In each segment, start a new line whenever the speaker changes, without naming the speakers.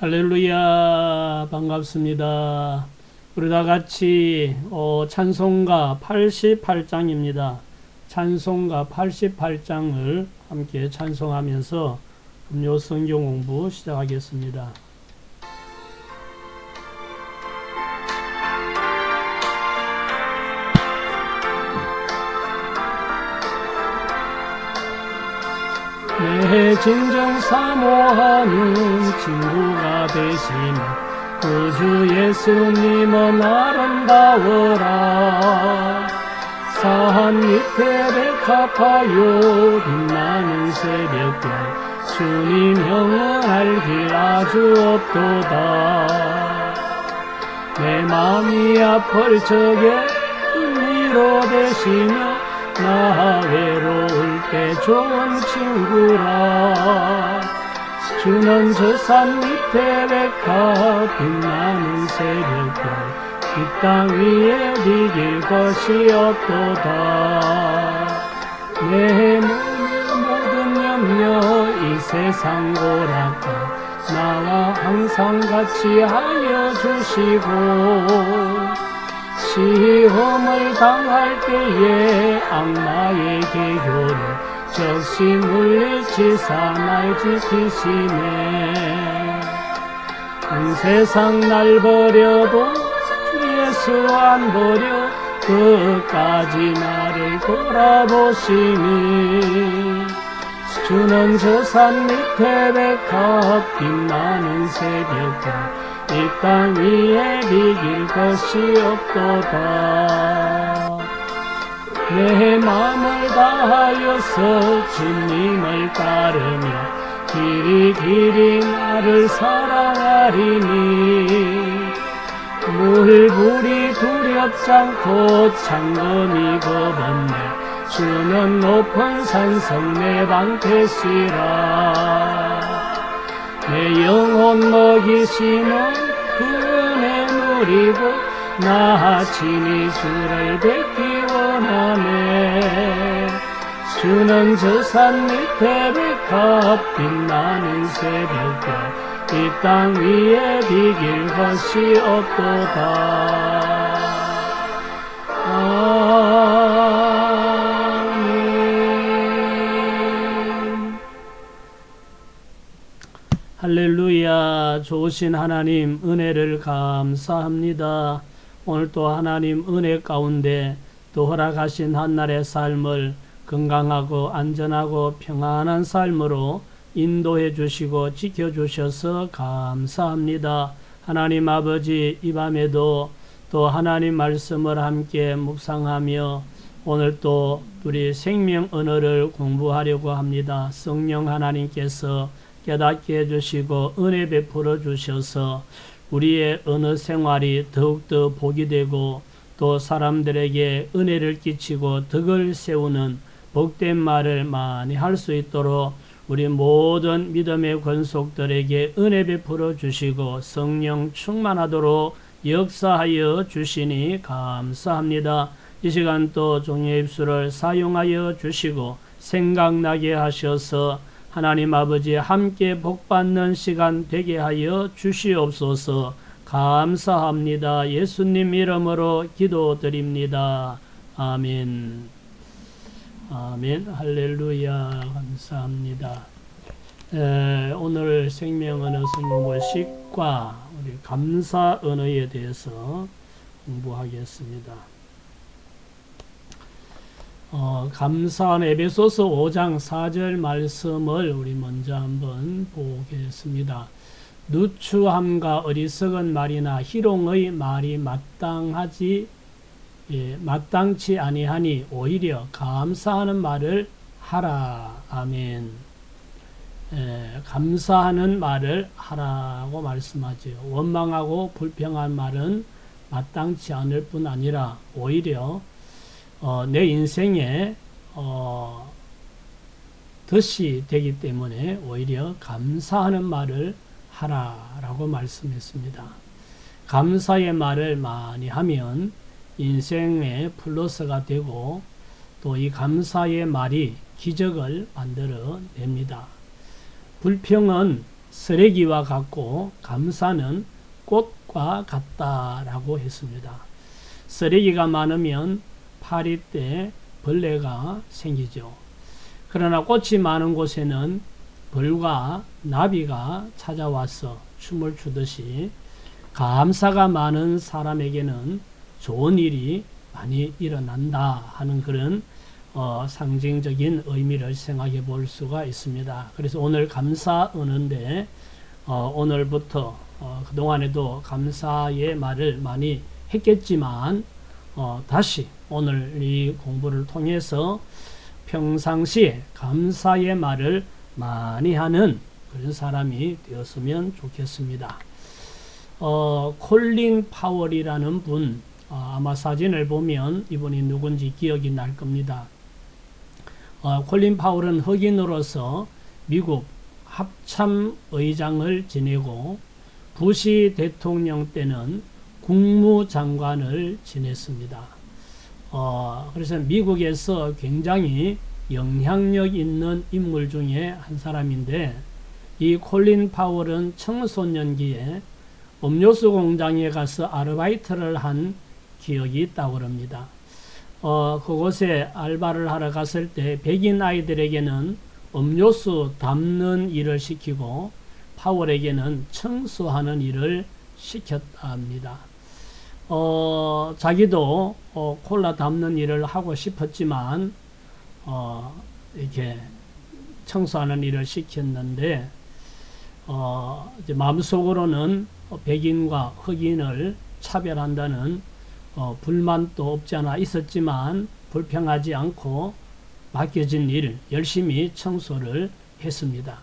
할렐루야 반갑습니다. 우리 다 같이 어, 찬송가 88장입니다. 찬송가 88장을 함께 찬송하면서 금요 성경 공부 시작하겠습니다. 내 진정 사모하는 친구가 되시며 구주 예수님은 아름다워라. 산 밑에 백합하여 빛나는 새벽별 주님 형은 길 아주 없도다. 내 마음이 아플 적에 은미로 되시며 나 외로울 때 좋은 친구라. 주는 저산 밑에 백합 빛나는 새벽별 이땅 위에 비길 것이 없도다. 내 몸의 모든 염려 이 세상 고락과 나와 항상 같이 하여 주시고 시험을 당할 때에 악마의 개교를 적시 물리치사 날 지키시네. 온 세상 날 버려도 주 예수 안 버려 끝까지 나를 돌아보시니. 주는 저산 밑에 백합 빛나는 새벽별 이 땅 위에 비길 것이 없도다. 내 마음을 다하여서 주님을 따르며 길이 길이 나를 사랑하리니. 물불이 두렵지 않고 창검이 겁없네 주는 높은 산성 내 방패시라 내 영혼 먹이시는 그 은혜 누리고 나 친히 주를 뵙기 원하네. 주는 저 산 밑에 백합 빛나는 새벽별 이땅 위에 비길 것이 없도다 할렐루야 좋으신 하나님 은혜를 감사합니다. 오늘 또 하나님 은혜 가운데 또 허락하신 한날의 삶을 건강하고 안전하고 평안한 삶으로 인도해 주시고 지켜 주셔서 감사합니다. 하나님 아버지 이 밤에도 또 하나님 말씀을 함께 묵상하며 오늘 또 우리 생명 언어를 공부하려고 합니다. 성령 하나님께서 깨닫게 해주시고 은혜 베풀어 주셔서 우리의 언어 생활이 더욱더 복이 되고 또 사람들에게 은혜를 끼치고 덕을 세우는 복된 말을 많이 할 수 있도록 우리 모든 믿음의 권속들에게 은혜 베풀어 주시고 성령 충만하도록 역사하여 주시니 감사합니다. 이 시간 또 종의 입술을 사용하여 주시고 생각나게 하셔서 하나님 아버지 함께 복받는 시간 되게 하여 주시옵소서 감사합니다. 예수님 이름으로 기도드립니다. 아멘. 아멘. 할렐루야. 감사합니다. 에, 오늘 생명 언어 성공부 10과 우리 감사 언어에 대해서 공부하겠습니다. 어, 감사한 에베소서 5장 4절 말씀을 우리 먼저 한번 보겠습니다. 누추함과 어리석은 말이나 희롱의 말이 마땅하지 예, 마땅치 아니하니 오히려 감사하는 말을 하라. 아멘. 예, 감사하는 말을 하라고 말씀하죠. 원망하고 불평한 말은 마땅치 않을 뿐 아니라 오히려 어, 내 인생에 어, 덫이 되기 때문에 오히려 감사하는 말을 하라라고 말씀했습니다. 감사의 말을 많이 하면 인생의 플러스가 되고 또 이 감사의 말이 기적을 만들어 냅니다. 불평은 쓰레기와 같고 감사는 꽃과 같다라고 했습니다. 쓰레기가 많으면 파리 때 벌레가 생기죠. 그러나 꽃이 많은 곳에는 벌과 나비가 찾아와서 춤을 추듯이 감사가 많은 사람에게는 좋은 일이 많이 일어난다 하는 그런 어, 상징적인 의미를 생각해 볼 수가 있습니다. 그래서 오늘 감사 은인데 어, 오늘부터 어, 그동안에도 감사의 말을 많이 했겠지만 어, 다시 오늘 이 공부를 통해서 평상시에 감사의 말을 많이 하는 그런 사람이 되었으면 좋겠습니다. 어, 콜린 파월이라는 분, 어, 아마 사진을 보면 이분이 누군지 기억이 날 겁니다. 어, 콜린 파월은 흑인으로서 미국 합참 의장을 지내고 부시 대통령 때는 국무장관을 지냈습니다. 어, 그래서 미국에서 굉장히 영향력 있는 인물 중에 한 사람인데 이 콜린 파월은 청소년기에 음료수 공장에 가서 아르바이트를 한 기억이 있다고 합니다. 어, 그곳에 알바를 하러 갔을 때 백인 아이들에게는 음료수 담는 일을 시키고 파월에게는 청소하는 일을 시켰다 합니다. 어, 자기도 어, 콜라 담는 일을 하고 싶었지만 어, 이렇게 청소하는 일을 시켰는데 어, 마음속으로는 백인과 흑인을 차별한다는 어, 불만도 없지 않아 있었지만 불평하지 않고 맡겨진 일 열심히 청소를 했습니다.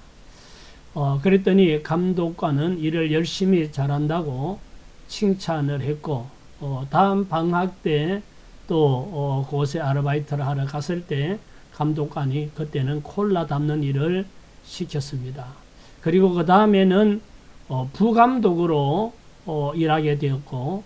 어, 그랬더니 감독관은 일을 열심히 잘한다고 칭찬을 했고 어, 다음 방학 때 또 어, 그곳에 아르바이트를 하러 갔을 때 감독관이 그때는 콜라 담는 일을 시켰습니다. 그리고 그 다음에는 어, 부감독으로 어, 일하게 되었고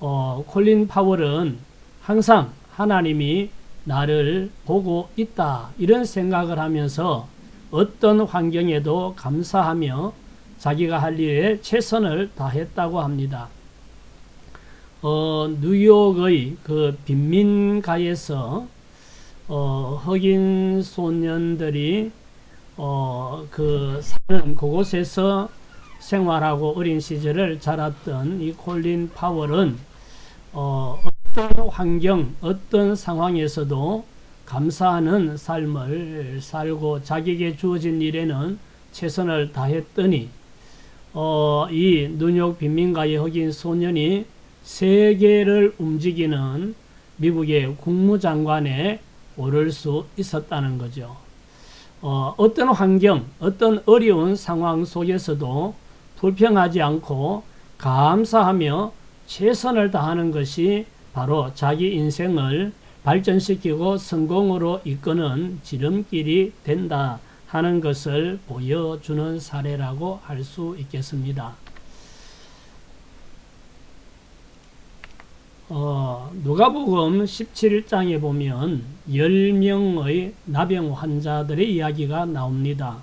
어, 콜린 파월은 항상 하나님이 나를 보고 있다 이런 생각을 하면서 어떤 환경에도 감사하며 자기가 할 일에 최선을 다했다고 합니다. 어, 뉴욕의 그 빈민가에서 어, 흑인 소년들이 어, 그 사는 그곳에서 생활하고 어린 시절을 자랐던 이 콜린 파월은 어, 어떤 환경, 어떤 상황에서도 감사하는 삶을 살고 자기에게 주어진 일에는 최선을 다했더니 어, 이 뉴욕 빈민가의 흑인 소년이 세계를 움직이는 미국의 국무장관에 오를 수 있었다는 거죠. 어, 어떤 환경, 어떤 어려운 상황 속에서도 불평하지 않고 감사하며 최선을 다하는 것이 바로 자기 인생을 발전시키고 성공으로 이끄는 지름길이 된다 하는 것을 보여주는 사례라고 할 수 있겠습니다. 어, 누가복음 17장에 보면 10명의 나병 환자들의 이야기가 나옵니다.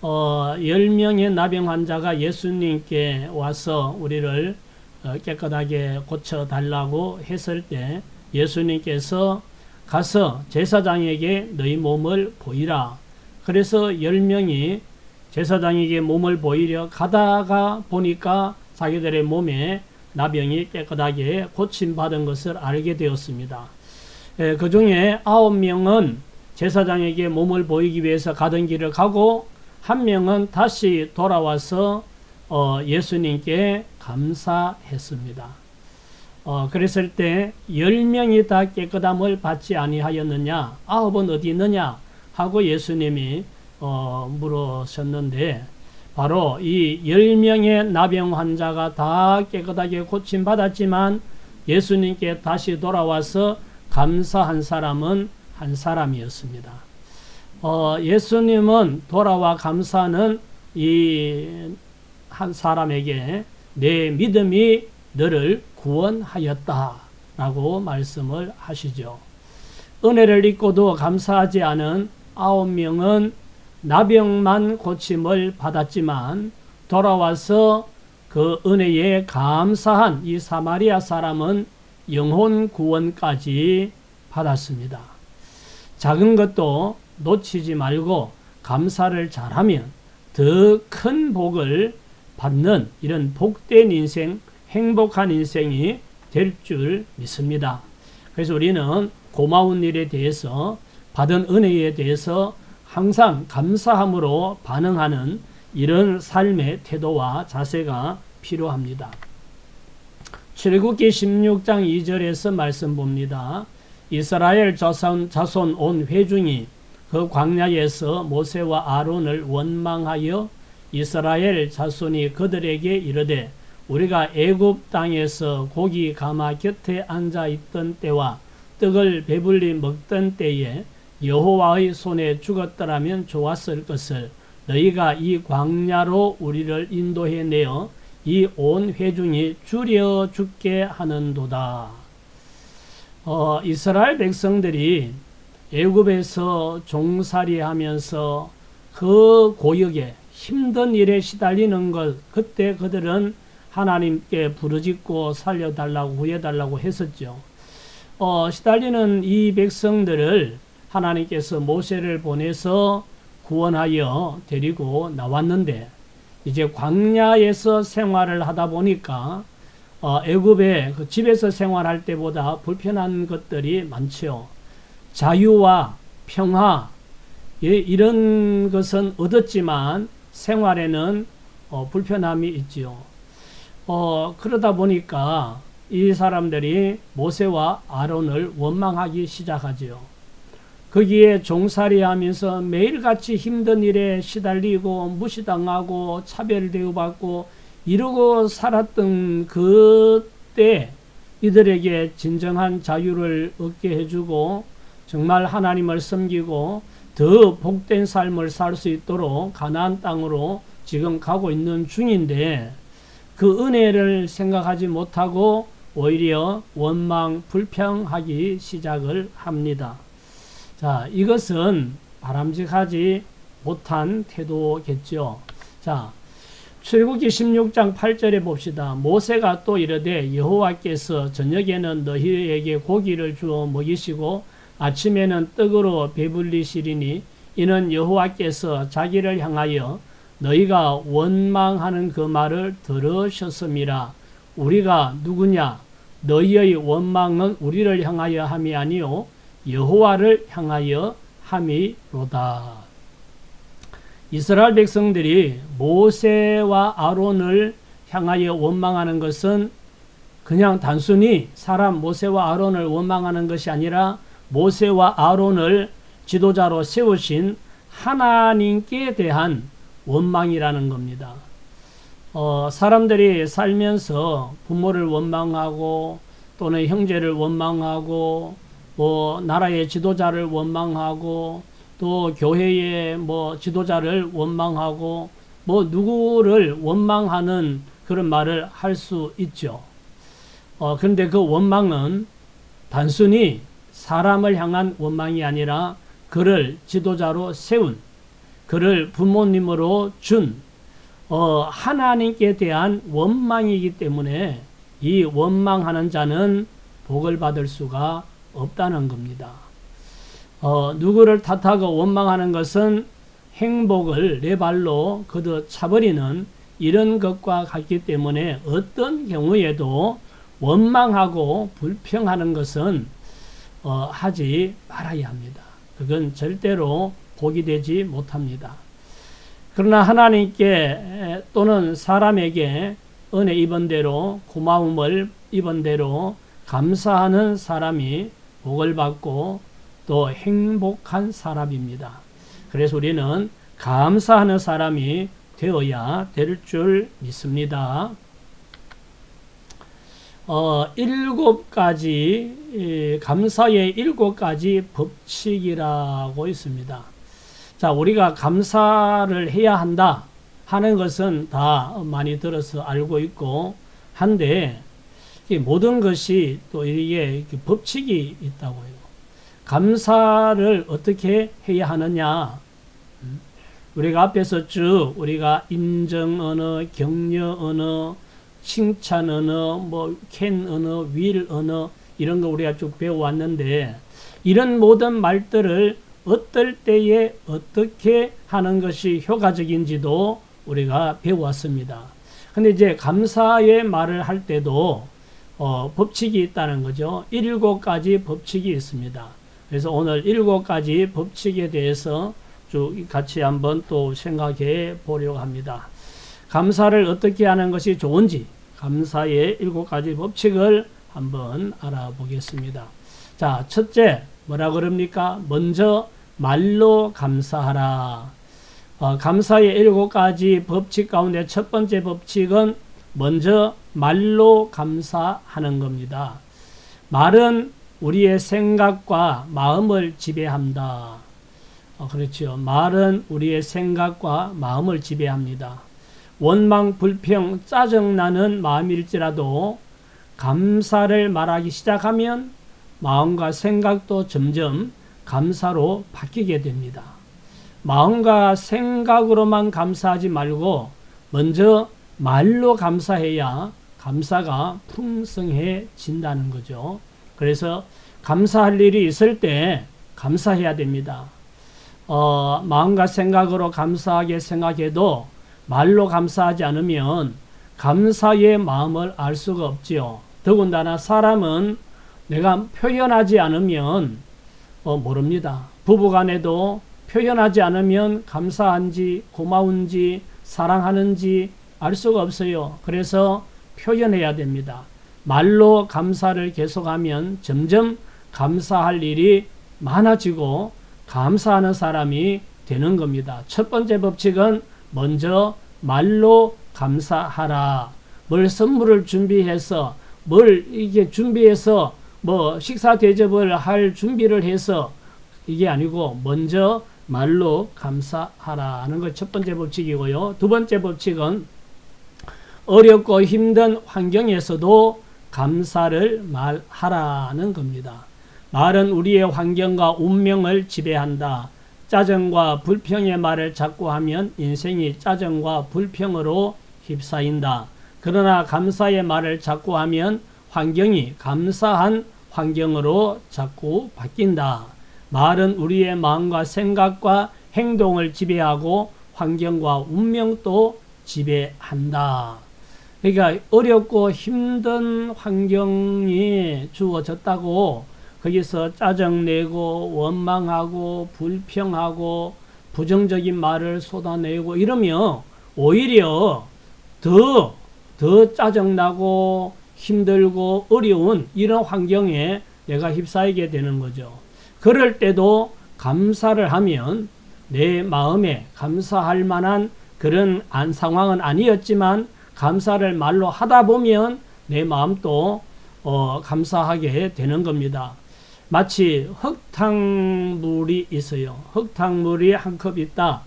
어, 10명의 나병 환자가 예수님께 와서 우리를 어, 깨끗하게 고쳐달라고 했을 때 예수님께서 가서 제사장에게 너희 몸을 보이라. 그래서 10명이 제사장에게 몸을 보이려 가다가 보니까 자기들의 몸에 나병이 깨끗하게 고침받은 것을 알게 되었습니다. 예, 그 중에 아홉 명은 제사장에게 몸을 보이기 위해서 가던 길을 가고 한 명은 다시 돌아와서 어, 예수님께 감사했습니다. 어, 그랬을 때 열명이 다 깨끗함을 받지 아니하였느냐 아홉은 어디 있느냐 하고 예수님이 어, 물으셨는데 바로 이 10명의 나병 환자가 다 깨끗하게 고침 받았지만 예수님께 다시 돌아와서 감사한 사람은 한 사람이었습니다. 어, 예수님은 돌아와 감사하는 이 한 사람에게 내 믿음이 너를 구원하였다 라고 말씀을 하시죠. 은혜를 입고도 감사하지 않은 아홉 명은 나병만 고침을 받았지만 돌아와서 그 은혜에 감사한 이 사마리아 사람은 영혼 구원까지 받았습니다. 작은 것도 놓치지 말고 감사를 잘하면 더 큰 복을 받는 이런 복된 인생, 행복한 인생이 될 줄 믿습니다. 그래서 우리는 고마운 일에 대해서 받은 은혜에 대해서 항상 감사함으로 반응하는 이런 삶의 태도와 자세가 필요합니다. 출애굽기 16장 2절에서 말씀 봅니다. 이스라엘 자손, 자손 온 회중이 그 광야에서 모세와 아론을 원망하여 이스라엘 자손이 그들에게 이르되 우리가 애굽 땅에서 고기 가마 곁에 앉아 있던 때와 떡을 배불리 먹던 때에 여호와의 손에 죽었더라면 좋았을 것을 너희가 이 광야로 우리를 인도해 내어 이 온 회중이 줄여 죽게 하는도다. 어, 이스라엘 백성들이 애굽에서 종살이하면서 그 고역에 힘든 일에 시달리는 것 그때 그들은 하나님께 부르짖고 살려달라고 구해달라고 했었죠. 어, 시달리는 이 백성들을 하나님께서 모세를 보내서 구원하여 데리고 나왔는데 이제 광야에서 생활을 하다 보니까 어, 애굽에 그 집에서 생활할 때보다 불편한 것들이 많죠. 자유와 평화 예, 이런 것은 얻었지만 생활에는 어, 불편함이 있지요. 어, 그러다 보니까 이 사람들이 모세와 아론을 원망하기 시작하지요. 거기에 종살이 하면서 매일같이 힘든 일에 시달리고 무시당하고 차별 대우받고 이러고 살았던 그때 이들에게 진정한 자유를 얻게 해주고 정말 하나님을 섬기고 더 복된 삶을 살 수 있도록 가나안 땅으로 지금 가고 있는 중인데 그 은혜를 생각하지 못하고 오히려 원망 불평하기 시작을 합니다. 자, 이것은 바람직하지 못한 태도겠죠. 자, 출애굽기 16장 8절에 봅시다. 모세가 또 이르되 여호와께서 저녁에는 너희에게 고기를 주어 먹이시고 아침에는 떡으로 배불리시리니 이는 여호와께서 자기를 향하여 너희가 원망하는 그 말을 들으셨음이라. 우리가 누구냐? 너희의 원망은 우리를 향하여 함이 아니요 여호와를 향하여 함이로다. 이스라엘 백성들이 모세와 아론을 향하여 원망하는 것은 그냥 단순히 사람 모세와 아론을 원망하는 것이 아니라 모세와 아론을 지도자로 세우신 하나님께 대한 원망이라는 겁니다. 어, 사람들이 살면서 부모를 원망하고 또는 형제를 원망하고 뭐 나라의 지도자를 원망하고 또 교회의 뭐 지도자를 원망하고 뭐 누구를 원망하는 그런 말을 할 수 있죠. 어, 그런데 그 원망은 단순히 사람을 향한 원망이 아니라 그를 지도자로 세운 그를 부모님으로 준 어, 하나님께 대한 원망이기 때문에 이 원망하는 자는 복을 받을 수가 없다는 겁니다. 어, 누구를 탓하고 원망하는 것은 행복을 내 발로 걷어 차버리는 이런 것과 같기 때문에 어떤 경우에도 원망하고 불평하는 것은 어, 하지 말아야 합니다. 그건 절대로 복이 되지 못합니다. 그러나 하나님께 또는 사람에게 은혜 입은 대로 고마움을 입은 대로 감사하는 사람이 복을 받고 또 행복한 사람입니다. 그래서 우리는 감사하는 사람이 되어야 될 줄 믿습니다. 어, 일곱 가지, 감사의 일곱 가지 법칙이라고 있습니다. 자, 우리가 감사를 해야 한다 하는 것은 다 많이 들어서 알고 있고, 한데, 모든 것이 또 이게 법칙이 있다고 해요. 감사를 어떻게 해야 하느냐? 음? 우리가 앞에서 쭉 우리가 인정 언어, 격려 언어, 칭찬 언어, 뭐캔 언어, 윌 언어 이런 거 우리가 쭉 배워왔는데 이런 모든 말들을 어떨 때에 어떻게 하는 것이 효과적인지도 우리가 배워왔습니다. 근데 이제 감사의 말을 할 때도 어, 법칙이 있다는 거죠. 일곱 가지 법칙이 있습니다. 그래서 오늘 일곱 가지 법칙에 대해서 쭉 같이 한번 또 생각해 보려고 합니다. 감사를 어떻게 하는 것이 좋은지 감사의 일곱 가지 법칙을 한번 알아보겠습니다. 자, 첫째 뭐라 그럽니까? 먼저 말로 감사하라. 어, 감사의 일곱 가지 법칙 가운데 첫 번째 법칙은 먼저 말로 감사하는 겁니다. 말은 우리의 생각과 마음을 지배한다. 어, 그렇죠. 말은 우리의 생각과 마음을 지배합니다. 원망, 불평, 짜증나는 마음일지라도 감사를 말하기 시작하면 마음과 생각도 점점 감사로 바뀌게 됩니다. 마음과 생각으로만 감사하지 말고 먼저 말로 감사해야 감사가 풍성해진다는 거죠. 그래서 감사할 일이 있을 때 감사해야 됩니다. 어, 마음과 생각으로 감사하게 생각해도 말로 감사하지 않으면 감사의 마음을 알 수가 없지요. 더군다나 사람은 내가 표현하지 않으면 어, 모릅니다. 부부간에도 표현하지 않으면 감사한지 고마운지 사랑하는지 알 수가 없어요. 그래서 표현해야 됩니다. 말로 감사를 계속하면 점점 감사할 일이 많아지고 감사하는 사람이 되는 겁니다. 첫 번째 법칙은 먼저 말로 감사하라. 뭘 선물을 준비해서 뭘 이게 준비해서 뭐 식사 대접을 할 준비를 해서 이게 아니고 먼저 말로 감사하라는 것 첫 번째 법칙이고요. 두 번째 법칙은 어렵고 힘든 환경에서도 감사를 말하라는 겁니다. 말은 우리의 환경과 운명을 지배한다. 짜증과 불평의 말을 자꾸 하면 인생이 짜증과 불평으로 휩싸인다. 그러나 감사의 말을 자꾸 하면 환경이 감사한 환경으로 자꾸 바뀐다. 말은 우리의 마음과 생각과 행동을 지배하고 환경과 운명도 지배한다. 그러니까 어렵고 힘든 환경이 주어졌다고 거기서 짜증내고 원망하고 불평하고 부정적인 말을 쏟아내고 이러면 오히려 더, 더 짜증나고 힘들고 어려운 이런 환경에 내가 휩싸이게 되는 거죠. 그럴 때도 감사를 하면 내 마음에 감사할 만한 그런 안 상황은 아니었지만 감사를 말로 하다 보면 내 마음도 어, 감사하게 되는 겁니다. 마치 흙탕물이 있어요. 흙탕물이 한 컵 있다.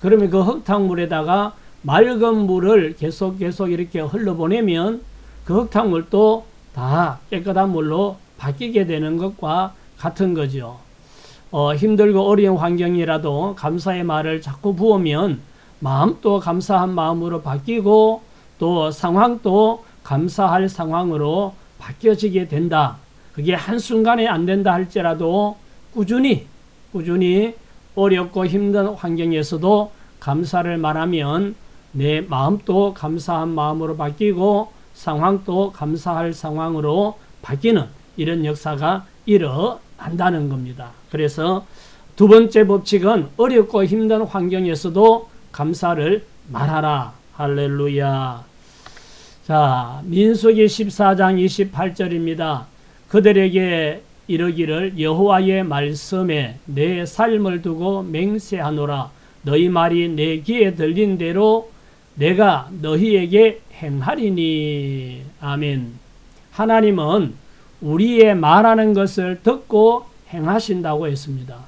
그러면 그 흙탕물에다가 맑은 물을 계속 계속 이렇게 흘러보내면 그 흙탕물도 다 깨끗한 물로 바뀌게 되는 것과 같은 거죠. 어, 힘들고 어려운 환경이라도 감사의 말을 자꾸 부으면 마음도 감사한 마음으로 바뀌고 또 상황도 감사할 상황으로 바뀌어지게 된다. 그게 한순간에 안 된다 할지라도 꾸준히, 꾸준히 어렵고 힘든 환경에서도 감사를 말하면 내 마음도 감사한 마음으로 바뀌고 상황도 감사할 상황으로 바뀌는 이런 역사가 일어난다는 겁니다. 그래서 두 번째 법칙은 어렵고 힘든 환경에서도 감사를 말하라. 할렐루야. 자, 민수기 14장 28절입니다. 그들에게 이르기를 여호와의 말씀에 내 삶을 두고 맹세하노라. 너희 말이 내 귀에 들린 대로 내가 너희에게 행하리니. 아멘. 하나님은 우리의 말하는 것을 듣고 행하신다고 했습니다.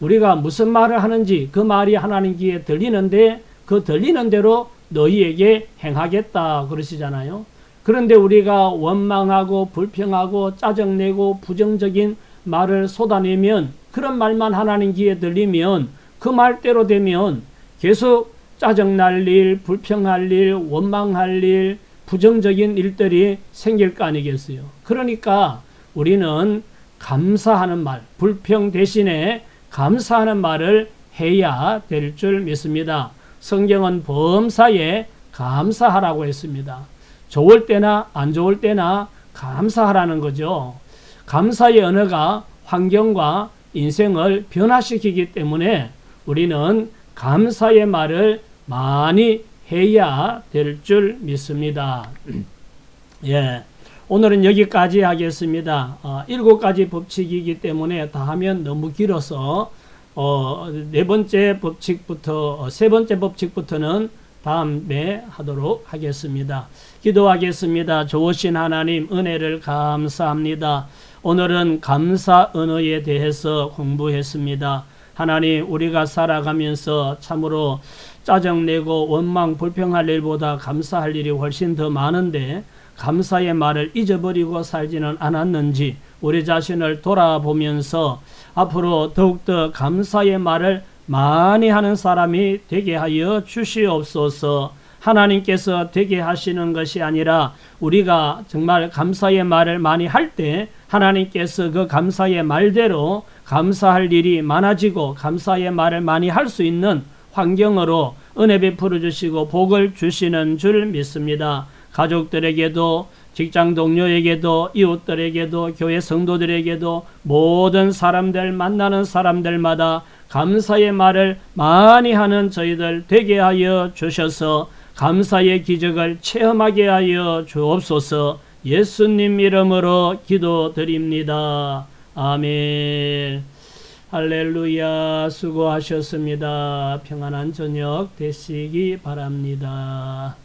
우리가 무슨 말을 하는지 그 말이 하나님 귀에 들리는데 그 들리는 대로 너희에게 행하겠다 그러시잖아요. 그런데 우리가 원망하고 불평하고 짜증내고 부정적인 말을 쏟아내면 그런 말만 하나님 귀에 들리면 그 말대로 되면 계속 짜증날 일, 불평할 일, 원망할 일, 부정적인 일들이 생길 거 아니겠어요. 그러니까 우리는 감사하는 말, 불평 대신에 감사하는 말을 해야 될 줄 믿습니다. 성경은 범사에 감사하라고 했습니다. 좋을 때나 안 좋을 때나 감사하라는 거죠. 감사의 언어가 환경과 인생을 변화시키기 때문에 우리는 감사의 말을 많이 해야 될 줄 믿습니다. 예. 오늘은 여기까지 하겠습니다. 어, 일곱 가지 법칙이기 때문에 다 하면 너무 길어서 어, 네 번째 법칙부터 어, 세 번째 법칙부터는 다음에 하도록 하겠습니다. 기도하겠습니다. 좋으신 하나님 은혜를 감사합니다. 오늘은 감사 언어에 대해서 공부했습니다. 하나님 우리가 살아가면서 참으로 짜증내고 원망 불평할 일보다 감사할 일이 훨씬 더 많은데 감사의 말을 잊어버리고 살지는 않았는지 우리 자신을 돌아보면서 앞으로 더욱더 감사의 말을 많이 하는 사람이 되게 하여 주시옵소서. 하나님께서 되게 하시는 것이 아니라 우리가 정말 감사의 말을 많이 할 때 하나님께서 그 감사의 말대로 감사할 일이 많아지고 감사의 말을 많이 할 수 있는 환경으로 은혜 베풀어 주시고 복을 주시는 줄 믿습니다. 가족들에게도 직장 동료에게도 이웃들에게도 교회 성도들에게도 모든 사람들 만나는 사람들마다 감사의 말을 많이 하는 저희들 되게 하여 주셔서 감사의 기적을 체험하게 하여 주옵소서 예수님 이름으로 기도드립니다. 아멘. 할렐루야 수고하셨습니다. 평안한 저녁 되시기 바랍니다.